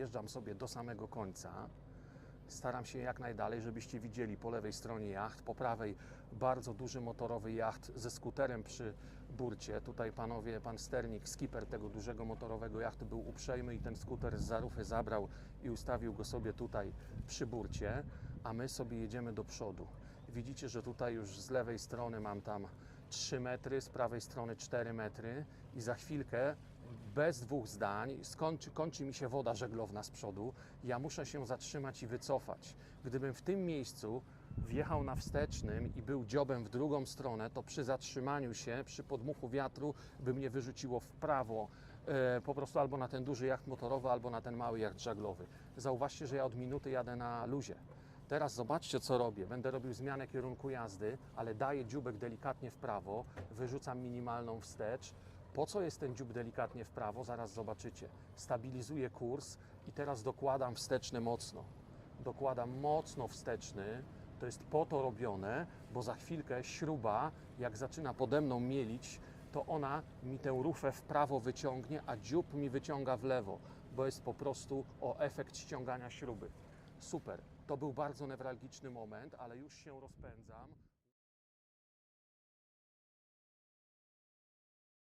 zjeżdżam sobie do samego końca. Staram się jak najdalej, żebyście widzieli po lewej stronie jacht, po prawej bardzo duży motorowy jacht ze skuterem przy burcie. Tutaj panowie, pan sternik, skipper tego dużego motorowego jachtu był uprzejmy i ten skuter z zarufy zabrał i ustawił go sobie tutaj przy burcie, a my sobie jedziemy do przodu. Widzicie, że tutaj już z lewej strony mam tam 3 metry, z prawej strony 4 metry i za chwilkę bez dwóch zdań skończy, kończy mi się woda żeglowna z przodu. Ja muszę się zatrzymać i wycofać. Gdybym w tym miejscu wjechał na wstecznym i był dziobem w drugą stronę, to przy zatrzymaniu się, przy podmuchu wiatru by mnie wyrzuciło w prawo, e, po prostu albo na ten duży jacht motorowy, albo na ten mały jacht żaglowy. Zauważcie, że ja od minuty jadę na luzie. Teraz zobaczcie, co robię. Będę robił zmianę kierunku jazdy, ale daję dziubek delikatnie w prawo, wyrzucam minimalną wstecz. Po co jest ten dziób delikatnie w prawo? Zaraz zobaczycie. Stabilizuję kurs i teraz dokładam wsteczny mocno. Dokładam mocno wsteczny. To jest po to robione, bo za chwilkę śruba, jak zaczyna pode mną mielić, to ona mi tę rufę w prawo wyciągnie, a dziób mi wyciąga w lewo, bo jest po prostu o efekt ściągania śruby. Super. To był bardzo newralgiczny moment, ale już się rozpędzam.